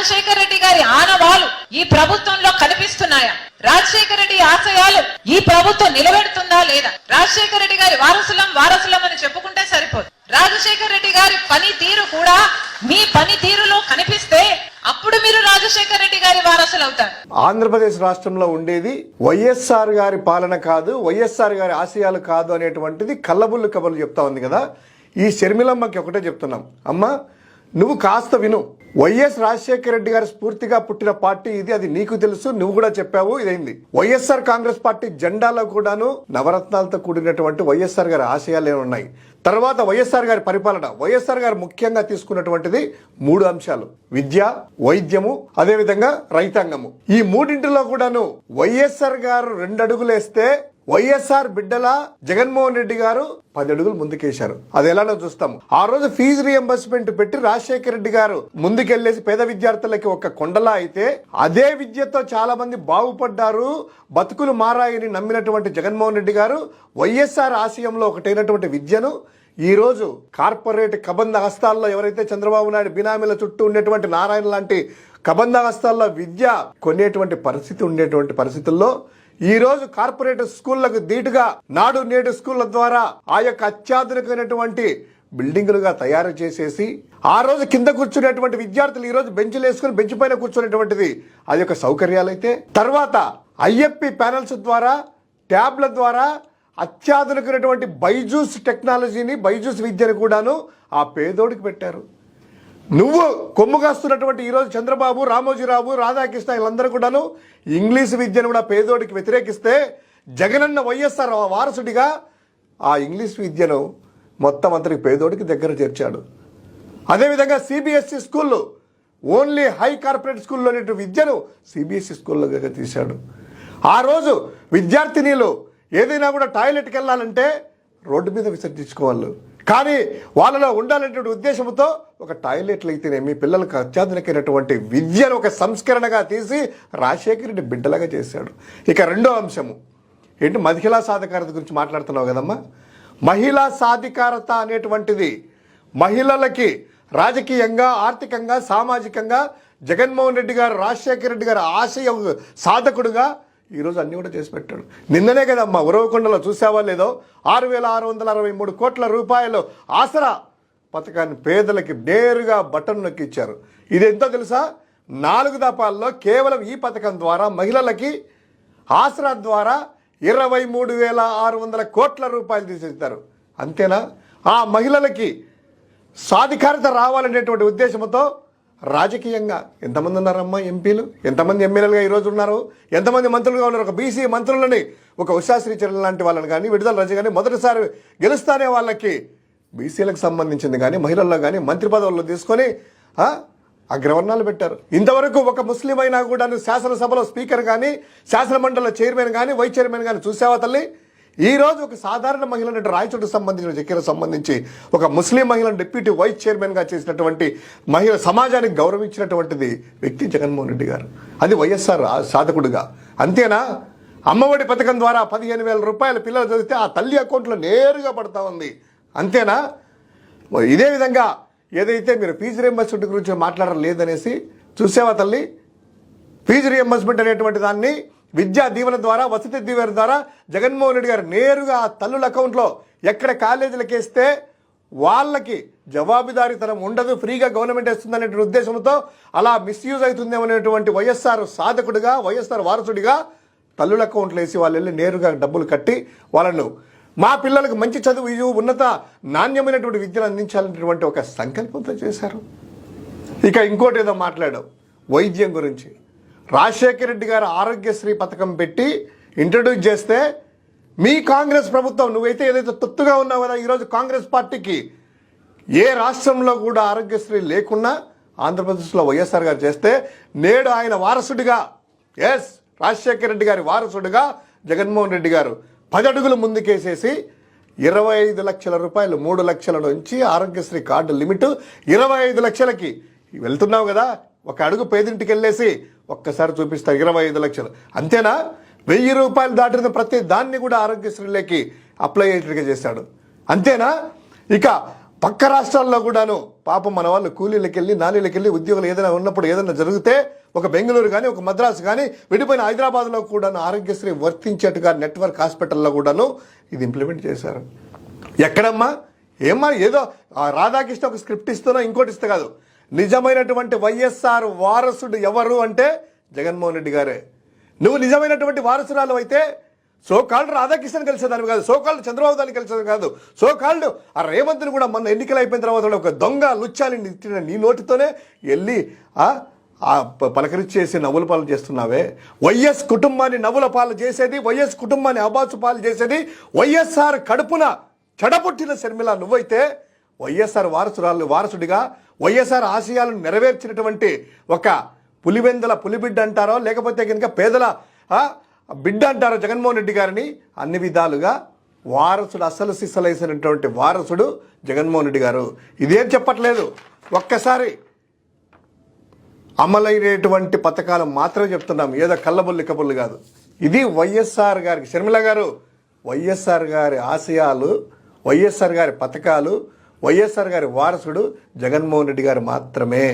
రాజశేఖర రెడ్డి గారి ఆనవాలు ఈ ప్రభుత్వంలో కనిపిస్తున్నాయా? రాజశేఖర రెడ్డి ఆశయాలు ఈ ప్రభుత్వం నిలబెడుతుందా లేదా? రాజశేఖర రెడ్డి గారి వారసులం వారసులం అని చెప్పుకుంటే సరిపోదు. రాజశేఖర రెడ్డి గారి పని తీరు కూడా మీ పని తీరులో కనిపిస్తే అప్పుడు మీరు రాజశేఖర రెడ్డి గారి వారసులు అవుతారు ఆంధ్రప్రదేశ్ రాష్ట్రంలో ఉండేది వైఎస్ఆర్ గారి పాలన కాదు వైఎస్ఆర్ గారి ఆశయాలు కాదు అనేటువంటిది కళ్ళబుల్లు కబుర్లు చెప్తా ఉంది కదా. ఈ షర్మిలమ్మకి ఒకటే చెప్తున్నాం. అమ్మ నువ్వు కాస్త విను. వైఎస్ రాజశేఖర రెడ్డి గారి స్ఫూర్తిగా పుట్టిన పార్టీ ఇది అది నీకు తెలుసు నువ్వు కూడా చెప్పావు ఇదైంది. వైఎస్ఆర్ కాంగ్రెస్ పార్టీ జెండాలో కూడాను నవరత్నాలతో కూడినటువంటి వైఎస్ఆర్ గారి ఆశయాలు ఉన్నాయి. తర్వాత వైఎస్ఆర్ గారి పరిపాలన వైఎస్ఆర్ గారు ముఖ్యంగా తీసుకున్నటువంటిది మూడు అంశాలు. విద్య వైద్యము అదేవిధంగా రైతాంగము. ఈ మూడింటిలో కూడాను వైఎస్ఆర్ గారు రెండు వైఎస్ఆర్ బిడ్డల జగన్మోహన్ రెడ్డి గారు పది అడుగులు ముందుకేశారు. అది ఎలానో చూస్తాము. ఆ రోజు ఫీజు రియంబర్స్మెంట్ పెట్టి రాజశేఖర రెడ్డి గారు ముందుకెళ్ళేసి పేద విద్యార్థులకి ఒక కొండలా అయితే అదే విద్యతో చాలా మంది బాగుపడ్డారు బతుకులు మారాయని నమ్మినటువంటి జగన్మోహన్ రెడ్డి గారు వైఎస్ఆర్ ఆశయంలో ఒకటైనటువంటి విద్యను ఈ రోజు కార్పొరేట్ కబంధ హస్తాల్లో ఎవరైతే చంద్రబాబు నాయుడు బినామీల చుట్టూ ఉండేటువంటి నారాయణ లాంటి కబంధ హస్తాల్లో విద్య కొనేటువంటి పరిస్థితి ఉండేటువంటి పరిస్థితుల్లో ఈ రోజు కార్పొరేట్ స్కూళ్ళకు ధీటుగా నాడు నేడు స్కూళ్ళ ద్వారా ఆ యొక్క అత్యాధునికమైనటువంటి బిల్డింగులుగా తయారు చేసేసి ఆ రోజు కింద కూర్చునేటువంటి విద్యార్థులు ఈ రోజు బెంచ్లు వేసుకుని బెంచ్ పైన కూర్చునేటువంటిది అది యొక్క సౌకర్యాలైతే. తర్వాత ఐఎఫ్పి ప్యానల్స్ ద్వారా ట్యాబ్ల ద్వారా అత్యాధునికమైనటువంటి బైజూస్ టెక్నాలజీని బైజూస్ విద్యను కూడాను ఆ పేదోడికి పెట్టారు. నువ్వు కొమ్ము కాస్తున్నటువంటి ఈరోజు చంద్రబాబు రామోజీరావు రాధాకృష్ణ వీళ్ళందరూ కూడాను ఇంగ్లీష్ విద్యను కూడా పేదోడికి వ్యతిరేకిస్తే జగనన్న వైఎస్ఆర్ వారసుడిగా ఆ ఇంగ్లీష్ విద్యను మొత్తం అంతటి పేదోడికి దగ్గర చేర్చాడు. అదేవిధంగా సిబిఎస్ఈ స్కూళ్ళు ఓన్లీ హై కార్పొరేట్ స్కూల్లో విద్యను సిబిఎస్ఈ స్కూల్లో తీశాడు. ఆ రోజు విద్యార్థినీలు ఏదైనా కూడా టాయిలెట్కి వెళ్ళాలంటే రోడ్డు మీద విసర్జించుకోవాలి. కానీ వాళ్ళలో ఉండాలనేటువంటి ఉద్దేశంతో ఒక టాయిలెట్లు అయితేనే మీ పిల్లలకు అత్యాధునికమైనటువంటి విద్యను ఒక సంస్కరణగా తీసి రాజశేఖర రెడ్డి బిడ్డలాగా చేశాడు. ఇక రెండో అంశము. ఏంటి? మహిళా సాధికారత గురించి మాట్లాడుతున్నావు కదమ్మా. మహిళా సాధికారత అనేటువంటిది మహిళలకి రాజకీయంగా ఆర్థికంగా సామాజికంగా జగన్మోహన్ రెడ్డి గారు రాజశేఖర రెడ్డి గారు ఆశయ సాధకుడుగా ఈరోజు అన్ని కూడా చేసి పెట్టాడు. నిన్ననే కదమ్మా ఉరవకొండలో చూసావా లేదో? ఆరు వేల ఆరు వందల అరవై మూడు కోట్ల రూపాయలు ఆసరా పథకాన్ని పేదలకి నేరుగా బటన్ నొక్కి ఇచ్చారు ఇది ఎంతో తెలుసా? నాలుగు దఫాల్లో కేవలం ఈ పథకం ద్వారా మహిళలకి ఆసరా ద్వారా ఇరవై మూడు వేల ఆరు వందల కోట్ల రూపాయలు తీసేస్తారు. అంతేనా? ఆ మహిళలకి సాధికారత రావాలనేటువంటి ఉద్దేశంతో రాజకీయంగా ఎంతమంది ఉన్నారమ్మా ఎంపీలు? ఎంతమంది ఎమ్మెల్యేలుగా ఈరోజు ఉన్నారు? ఎంతమంది మంత్రులుగా ఉన్నారు? ఒక బీసీ మంత్రులని ఒక ఉషాశ్రీ చరణ్ లాంటి వాళ్ళని కానీ విడుదల రజ కానీ మొదటిసారి గెలుస్తానే వాళ్ళకి బీసీలకు సంబంధించింది కానీ మహిళల్లో కానీ మంత్రి పదవుల్లో తీసుకొని అగ్రవర్ణాలు పెట్టారు. ఇంతవరకు ఒక ముస్లిం అయినా కూడా శాసనసభలో స్పీకర్ కానీ శాసనమండలిలో చైర్మన్ కానీ వైస్ చైర్మన్ కానీ చూసావా తల్లి? ఈ రోజు ఒక సాధారణ మహిళ రాయచోటు సంబంధించిన జకీర సంబంధించి ఒక ముస్లిం మహిళను డిప్యూటీ వైస్ చైర్మన్గా చేసినటువంటి మహిళ సమాజానికి గౌరవించినటువంటిది వ్యక్తి జగన్మోహన్ రెడ్డి గారు. అది వైఎస్ఆర్ ఆ సాధకుడుగా. అంతేనా? అమ్మఒడి పథకం ద్వారా పదిహేను వేల రూపాయల పిల్లలు చదివితే ఆ తల్లి అకౌంట్లో నేరుగా పడతా ఉంది. అంతేనా? ఇదే విధంగా ఏదైతే మీరు ఫీజు రియంబర్స్మెంట్ గురించి మాట్లాడలేదనేసి చూసావా తల్లి? ఫీజు రియంబర్స్మెంట్ అనేటువంటి దాన్ని విద్యా దీవెన ద్వారా వసతి దీవెన ద్వారా జగన్మోహన్ రెడ్డి గారు నేరుగా ఆ తల్లుల అకౌంట్లో ఎక్కడ కాలేజీలకు వేస్తే వాళ్ళకి జవాబుదారీతనం ఉండదు ఫ్రీగా గవర్నమెంట్ ఇస్తుందనే ఉద్దేశంతో అలా మిస్యూజ్ అవుతుందేమనేటువంటి వైఎస్ఆర్ సాధకుడిగా వైఎస్ఆర్ వారసుడిగా తల్లుల అకౌంట్లు వేసి వాళ్ళు వెళ్ళి నేరుగా డబ్బులు కట్టి వాళ్ళను మా పిల్లలకు మంచి చదువు ఉన్నత నాణ్యమైనటువంటి విద్యను అందించాలనేటువంటి ఒక సంకల్పంతో చేశారు. ఇక ఇంకోటి ఏదో మాట్లాడావు వైద్యం గురించి. రాజశేఖర రెడ్డి గారు ఆరోగ్యశ్రీ పథకం పెట్టి ఇంట్రడ్యూస్ చేస్తే మీ కాంగ్రెస్ ప్రభుత్వం నువ్వైతే ఏదైతే తొత్తుగా ఉన్నావు కదా ఈరోజు కాంగ్రెస్ పార్టీకి ఏ రాష్ట్రంలో కూడా ఆరోగ్యశ్రీ లేకున్నా ఆంధ్రప్రదేశ్లో వైఎస్ఆర్ గారు చేస్తే నేడు ఆయన వారసుడిగా ఎస్ రాజశేఖర రెడ్డి గారి వారసుడిగా జగన్మోహన్ రెడ్డి గారు పది అడుగులు ముందుకేసేసి ఇరవై ఐదు లక్షల రూపాయలు మూడు లక్షల నుంచి ఆరోగ్యశ్రీ కార్డు లిమిట్ ఇరవై ఐదు లక్షలకి. వెళ్తున్నావు కదా ఒక అడుగు పేదింటికి వెళ్ళేసి ఒక్కసారి చూపిస్తారు ఇరవై ఐదు లక్షలు. అంతేనా? వెయ్యి రూపాయలు దాటిన ప్రతి దాన్ని కూడా ఆరోగ్యశ్రీలోకి అప్లై అయ్యేట్టుగా చేశాడు అంతేనా? ఇక పక్క రాష్ట్రాల్లో కూడాను పాపం మన వాళ్ళు కూలీలకు వెళ్ళి నాలీలకు వెళ్ళి ఉద్యోగులు ఏదైనా ఉన్నప్పుడు ఏదైనా జరిగితే ఒక బెంగళూరు కానీ ఒక మద్రాసు కానీ విడిపోయిన హైదరాబాద్లో కూడాను ఆరోగ్యశ్రీ వర్తించేట్టుగా నెట్వర్క్ హాస్పిటల్లో కూడాను ఇది ఇంప్లిమెంట్ చేశారు. ఎక్కడమ్మా? ఏమ్మా? ఏదో రాధాకృష్ణ ఒక స్క్రిప్ట్ ఇస్తున్నా ఇంకోటి ఇస్తే కాదు. నిజమైనటువంటి వైఎస్ఆర్ వారసుడు ఎవరు అంటే జగన్మోహన్ రెడ్డి గారే. నువ్వు నిజమైనటువంటి వారసురాలు అయితే సోకాళ్ళు రాధాకృష్ణన్ కలిసేదాన్ని కాదు సోకాళ్ళు చంద్రబాబు దాన్ని కలిసేది కాదు సోకాళ్ళు ఆ రేవంత్ని కూడా మొన్న ఎన్నికలు అయిపోయిన తర్వాత ఒక దొంగ లుచ్చాలి నిచ్చిన నీ నోటితోనే వెళ్ళి ఆ పలకరించి చేసి పలకరించేసి నవ్వుల పాలు చేస్తున్నావే. వైఎస్ కుటుంబాన్ని నవ్వుల పాలు చేసేది వైఎస్ కుటుంబాన్ని అబాసు పాలు చేసేది వైఎస్ఆర్ కడుపున చెడపుట్టిన శర్మిల నువ్వైతే వైఎస్ఆర్ వారసురాలు వారసుడిగా వైఎస్ఆర్ ఆశయాలను నెరవేర్చినటువంటి ఒక పులివెందల పులిబిడ్డ అంటారో లేకపోతే కనుక పేదల బిడ్డ అంటారో జగన్మోహన్ రెడ్డి గారిని అన్ని విధాలుగా వారసుడు అసలు సిస్సలేసినటువంటి వారసుడు జగన్మోహన్ రెడ్డి గారు. ఇదేం చెప్పట్లేదు. ఒక్కసారి అమలైనటువంటి పథకాలు మాత్రమే చెప్తున్నాం. ఏదో కళ్ళబుల్లి కబుర్లు కాదు. ఇది వైఎస్ఆర్ గారికి షర్మిల గారు వైఎస్ఆర్ గారి ఆశయాలు వైఎస్ఆర్ గారి పథకాలు వైఎస్ఆర్ గారి వారసుడు జగన్మోహన్ రెడ్డి గారు మాత్రమే.